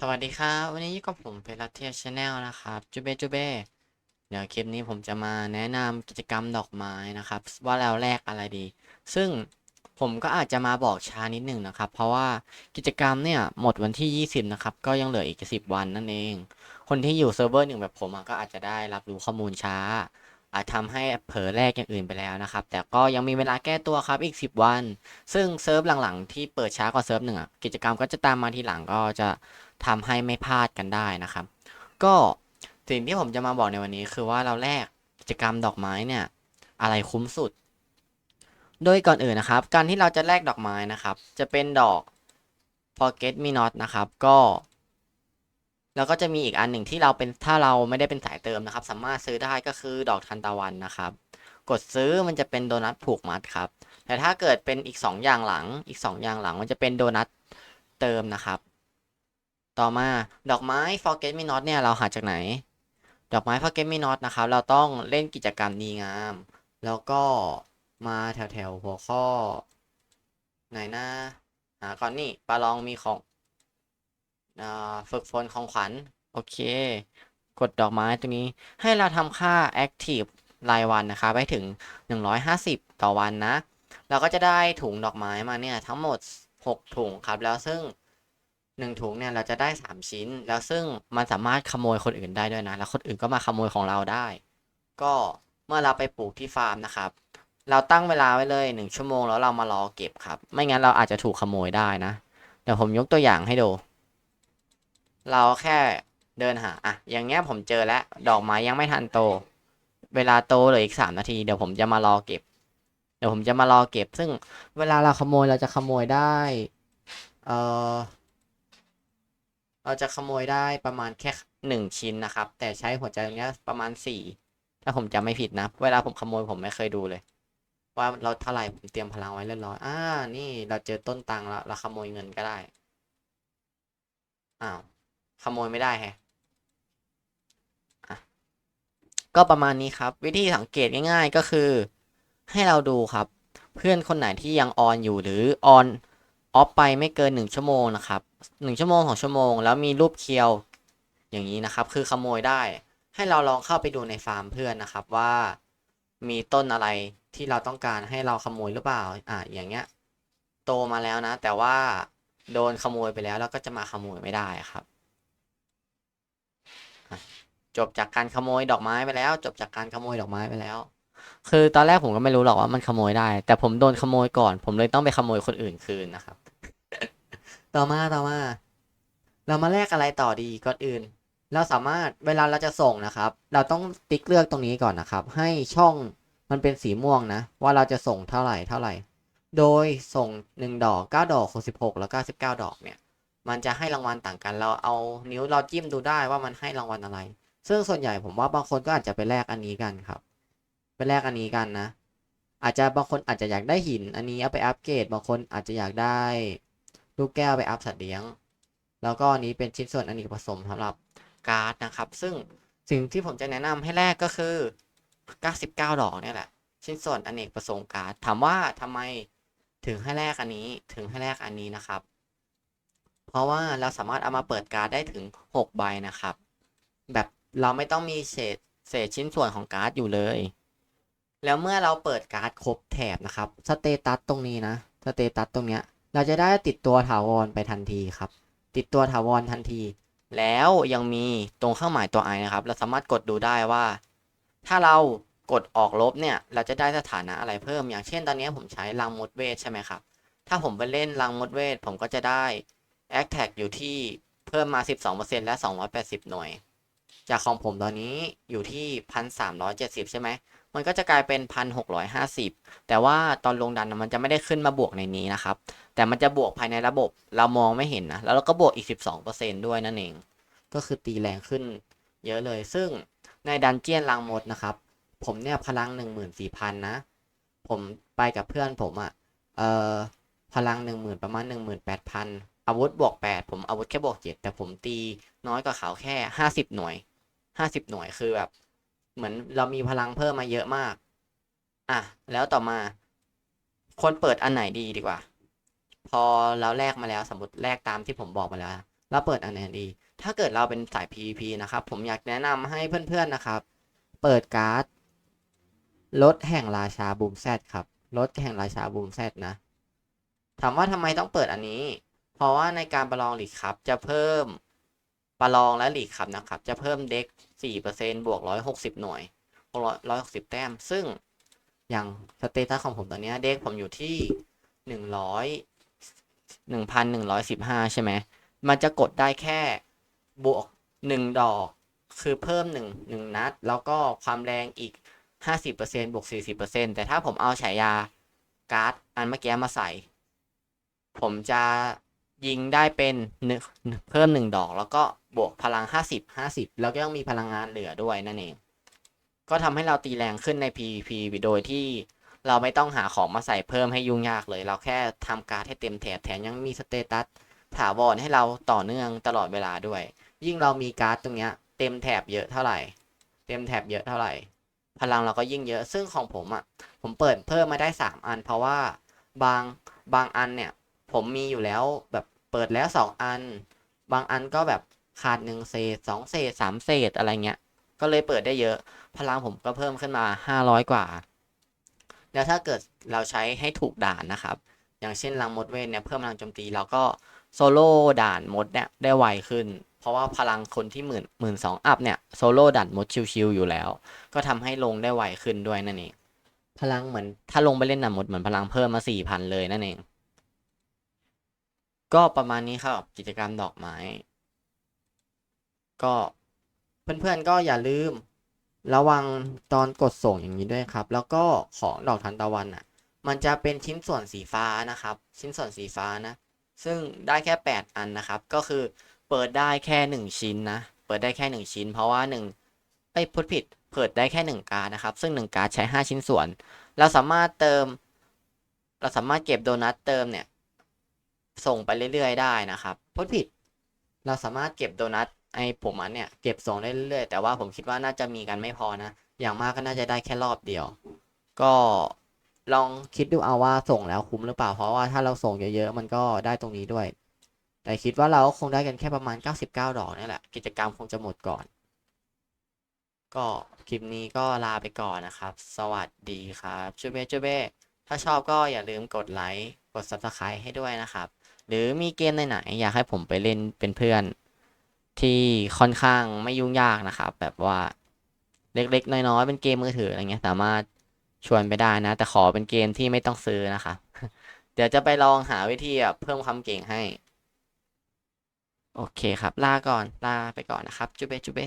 สวัสดีครับ วันนี้กับผมเพลัทเทียชแนลนะครับจูเบจูเบเดี๋ยวคลิปนี้ผมจะมาแนะนำกิจกรรมดอกไม้นะครับ ว่าเราแลกอะไรดี ซึ่งผมก็อาจจะมาบอกช้านิดหนึ่งนะครับ เพราะว่ากิจกรรมเนี่ยหมดวันที่ 20 นะครับ ก็ยังเหลืออีก 10 วันนั่นเอง คนที่อยู่เซิร์ฟเวอร์หนึ่งแบบผมก็อาจจะได้รับรู้ข้อมูลช้า อาจทำให้เผลอแลกอย่างอื่นไปแล้วนะครับ แต่ก็ยังมีเวลาแก้ตัวครับอีก 10 วัน ซึ่งเซิร์ฟหลังๆที่เปิดช้ากว่าเซิร์ฟหนึ่งกิจกรรมก็จะตามมาทีหลังก็จะ ทำให้ไม่พลาดกันได้นะครับ ก็สิ่งที่ผมจะมาบอกในวันนี้คือว่าเราแลกกิจกรรมดอกไม้เนี่ย อะไรคุ้มสุด โดยก่อนอื่นนะครับ การที่เราจะแลกดอกไม้นะครับ จะเป็นดอก forget me not นะครับ ก็ แล้วก็จะมีอีกอันหนึ่งที่เราเป็นถ้าเราไม่ได้เป็นสายเติมนะครับ สามารถซื้อได้ก็คือดอกทันตะวันนะครับ กดซื้อมันจะเป็นโดนัทผูกมัดครับแต่ถ้าเกิดเป็นอีก 2 อย่างหลังอีก 2 อย่างหลังมันจะเป็นโดนัทเติมนะครับ ต่อมาดอกไม้ forget me not เนี่ยเราหาจากไหน ดอกไม้ forget me not นะครับ เราต้องเล่นกิจกรรมดีงาม แล้วก็มาแถวแถวๆหัวข้อ ไหนนะ หาก่อนนี่ปาลองมีของฝึกฝนของขวัญ โอเค กดดอกไม้ตรงนี้ให้เราทำค่า active รายวันนะครับไปถึง 150 ต่อวันนะ เราก็จะได้ถุงดอกไม้มาเนี่ย ทั้งหมด 6 ถุงครับแล้วซึ่ง หนึ่งถุงเนี่ยเราจะได้สามชิ้น แล้วซึ่งมันสามารถขโมยคนอื่นได้ด้วยนะ แล้วคนอื่นก็มาขโมยของเราได้ ก็เมื่อเราไปปลูกที่ฟาร์มนะครับ เราตั้งเวลาไว้เลยหนึ่งชั่วโมงแล้วเรามารอเก็บครับ ไม่งั้นเราอาจจะถูกขโมยได้นะ เดี๋ยวผมยกตัวอย่างให้ดู เราแค่เดินหาอะอย่างเงี้ยผมเจอแล้ว ดอกไม้ยังไม่ทันโต เวลาโตเหลืออีกสามนาที เดี๋ยวผมจะมารอเก็บ เดี๋ยวผมจะมารอเก็บ ซึ่งเวลาเราขโมยเราจะขโมยได้ เอ่อ เราจะขโมยได้ประมาณแค่หนึ่งชิ้นนะครับ แต่ใช้หัวใจตรงเนี้ยประมาณสี่ถ้าผมจำไม่ผิดนะ เวลาผมขโมยผมไม่เคยดูเลย ว่าเราเท่าไหร่ผมเตรียมพลังไว้เรียบร้อยอ่านี่เราเจอต้นตังแล้วเราขโมยเงินก็ได้อ้าวขโมยไม่ได้แฮะอะก็ประมาณนี้ครับ วิธีสังเกตง่ายๆก็คือ ให้เราดูครับ เพื่อนคนไหนที่ยังออนอยู่หรือออนออฟไปไม่เกินหนึ่งชั่วโมงนะครับ หนึ่งชั่วโมงของชั่วโมง แล้วมีรูปเคียวอย่างนี้นะครับ คือขโมยได้ ให้เราลองเข้าไปดูในฟาร์มเพื่อนนะครับว่า มีต้นอะไรที่เราต้องการให้เราขโมยหรือเปล่า อ่าอย่างเงี้ย โตมาแล้วนะ แต่ว่าโดนขโมยไปแล้วแล้วก็จะมาขโมยไม่ได้ครับจบจากการขโมยดอกไม้ไปแล้ว จบจากการขโมยดอกไม้ไปแล้ว คือตอนแรกผมก็ไม่รู้หรอกว่ามันขโมยได้ แต่ผมโดนขโมยก่อน ผมเลยต้องไปขโมยคนอื่นคืนนะครับ ต่อมาต่อมา เรามาแลกอะไรต่อดีก่อนอื่น เราสามารถเวลาเราจะส่งนะครับ เราต้องติ๊กเลือกตรงนี้ก่อนนะครับ ให้ช่องมันเป็นสีม่วงนะ ว่าเราจะส่งเท่าไหร่เท่าไหร่ โดยส่งหนึ่งดอกเก้าดอกหกสิบหกแล้วก็สิบเก้าดอกเนี่ย มันจะให้รางวัลต่างกัน เราเอานิ้วเราจิ้มดูได้ว่ามันให้รางวัลอะไร ซึ่งส่วนใหญ่ผมว่าบางคนก็อาจจะไปแลกอันนี้กันครับ ไปแลกอันนี้กันนะ อาจจะบางคนอาจจะอยากได้หิน อันนี้เอาไปอัปเกรด บางคนอาจจะอยากได้ ลูกแก้วไปอัพสัตว์เลี้ยง แล้วก็อันนี้เป็นชิ้นส่วนอเนกประสงค์สำหรับการ์ดนะครับ ซึ่งสิ่งที่ผมจะแนะนำให้แลกก็คือ 99 ดอกเนี่ยแหละ ชิ้นส่วนอเนกประสงค์การ์ดถามว่าทำไมถึงให้แลกอันนี้ถึงให้แลกอันนี้นะครับ เพราะว่าเราสามารถเอามาเปิดการ์ดได้ถึง 6 ใบนะครับ แบบเราไม่ต้องมีเศษเศษชิ้นส่วนของการ์ดอยู่เลย แล้วเมื่อเราเปิดการ์ดครบแถบนะครับสเตตัสตรงนี้นะสเตตัสตรงเนี้ย เราจะได้ติดตัวถาวรไปทันทีครับ ติดตัวถาวรทันที แล้วยังมีตรงเครื่องหมายตัว i นะครับ เราสามารถกดดูได้ว่า ถ้าเรากดออกลบเนี่ย เราจะได้สถานะอะไรเพิ่ม อย่างเช่นตอนนี้ผมใช้ลังมดเวทใช่ไหมครับ ถ้าผมไปเล่นลังมดเวทผมก็จะได้ a c t a g อยู่ที่เพิ่มมา 12%และ 280 หน่วย จากของผมตอนนี้อยู่ที่ 1,370 ใช่ไหม มันก็จะกลายเป็น 1,650 แต่ว่าตอนลงดันมันจะไม่ได้ขึ้นมาบวกในนี้นะครับ แต่มันจะบวกภายในระบบเรามองไม่เห็นนะ แล้วเราก็บวกอีก 12%ด้วยนั่นเอง ก็คือตีแรงขึ้นเยอะเลย ซึ่งในดันเจียนลังมดนะครับ ผมเนี่ยพลัง 14,000 นะ ผมไปกับเพื่อนผมอะ่ะ เอ่อ พลัง 10,000 ประมาณ 18,000 อาวุธบวก 8 ผมอาวุธแค่บวก 7 แต่ผมตีน้อยกว่าเขาแค่ 50 หน่วย 50 หน่วยคือแบบ เหมือนเรามีพลังเพิ่มมาเยอะมาก อะ แล้วต่อมา คนเปิดอันไหนดีดีกว่า พอเราแลกมาแล้วสมมติแลกตามที่ผมบอกมาแล้วแล้วเปิดอันไหนดี ถ้าเกิดเราเป็นสาย PVP นะครับ ผมอยากแนะนำให้เพื่อนๆนะครับ เปิดการ์ดรถแห่งราชาบูมแซดครับรถแห่งราชาบูมแซดนะถามว่าทำไมต้องเปิดอันนี้ เพราะว่าในการประลองหลีกครับ จะเพิ่ม ประลองและหลีกครับนะครับ จะเพิ่มเด็ก4%บวก 160 หน่วย 160 แต้ม ซึ่งอย่างสเตตัสของผมตอนเนี้ยเด็กผมอยู่ที่ 100 1,115 ใช่ไหม มันจะกดได้แค่บวก 1 ดอก คือเพิ่ม 1 1 นัด แล้วก็ความแรงอีก 50%บวก 40%แต่ถ้าผมเอาฉายาการ์ดอันเมื่อกี้มาใส่ ผมจะ ยิงได้เป็นเพิ่มหนึ่งดอก แล้วก็บวกพลังห้าสิบห้าสิบแล้วก็ยังมีพลังงานเหลือด้วยนั่นเอง ก็ทำให้เราตีแรงขึ้นใน PVP โดยที่เราไม่ต้องหาของมาใส่เพิ่มให้ยุ่งยากเลย เราแค่ทำการ์ดให้เต็มแถบแถมยังมีสเตตัสถาวรให้เราต่อเนื่องตลอดเวลาด้วย ยิ่งเรามีการ์ดตรงเนี้ยเต็มแถบเยอะเท่าไหร่ เต็มแถบเยอะเท่าไหร่ พลังเราก็ยิ่งเยอะซึ่งของผมอะผมเปิดเพิ่มมาได้สามอัน เพราะว่าบางบางอันเนี่ย ผมมีอยู่แล้วแบบเปิดแล้วสองอัน บางอันก็แบบขาดหนึ่งเศษสองเศษสามเศษอะไรเงี้ย ก็เลยเปิดได้เยอะ พลังผมก็เพิ่มขึ้นมาห้าร้อยกว่า แล้วถ้าเกิดเราใช้ให้ถูกด่านนะครับ อย่างเช่นลังมดเวทเนี่ยเพิ่มพลังโจมตีเราก็โซโล่ด่านมดเนี่ยได้ไวขึ้น เพราะว่าพลังคนที่หมื่นหมื่นสองอัพเนี่ยโซโล่ด่านมดชิวๆอยู่แล้ว ก็ทำให้ลงได้ไวขึ้นด้วยนั่นเองพลังเหมือนถ้าลงไปเล่นด่านมดเหมือนพลังเพิ่มมาสี่พันเลยนั่นเอง ก็ประมาณนี้ครับกิจกรรมดอกไม้ ก็เพื่อนๆก็อย่าลืม ระวังตอนกดส่งอย่างนี้ด้วยครับ แล้วก็ของดอกทานตะวันอะ มันจะเป็นชิ้นส่วนสีฟ้านะครับ ชิ้นส่วนสีฟ้านะ ซึ่งได้แค่ 8 อันนะครับ ก็คือเปิดได้แค่ 1 ชิ้นนะ เปิดได้แค่ 1 ชิ้น เพราะว่า1เอ้ยพูดผิด เปิดได้แค่ 1 การ์ดนะครับ ซึ่ง 1 การ์ดใช้ 5 ชิ้นส่วน เราสามารถเติม เราสามารถเก็บโดนัทเติมเนี่ย ส่งไปเรื่อยๆได้นะครับพูดผิด เราสามารถเก็บโดนัทไอผมอันเนี่ยเก็บส่งได้เรื่อยๆ แต่ว่าผมคิดว่าน่าจะมีกันไม่พอนะ อย่างมากก็น่าจะได้แค่รอบเดียว ก็ลองคิดดูเอาว่าส่งแล้วคุ้มหรือเปล่า เพราะว่าถ้าเราส่งเยอะๆ มันก็ได้ตรงนี้ด้วย แต่คิดว่าเราก็คงได้กันแค่ประมาณ 99 ดอกนี่แหละ กิจกรรมคงจะหมดก่อน ก็คลิปนี้ก็ลาไปก่อนนะครับ สวัสดีครับชูเบ้ชูเบ้ถ้าชอบก็อย่าลืมกดไลค์ กด subscribe ให้ด้วยนะครับ หรือมีเกมไหนๆอยากให้ผมไปเล่นเป็นเพื่อนที่ค่อนข้างไม่ยุ่งยากนะครับ แบบว่าเล็กๆ น้อยๆ เป็นเกมมือถืออะไรเงี้ยสามารถชวนไปได้นะ แต่ขอเป็นเกมที่ไม่ต้องซื้อนะครับเดี๋ยวจะไปลองหาวิธีเพิ่มความเก่งให้ โอเคครับ ลาก่อน ลาไปก่อนนะครับ จุเบจุเบ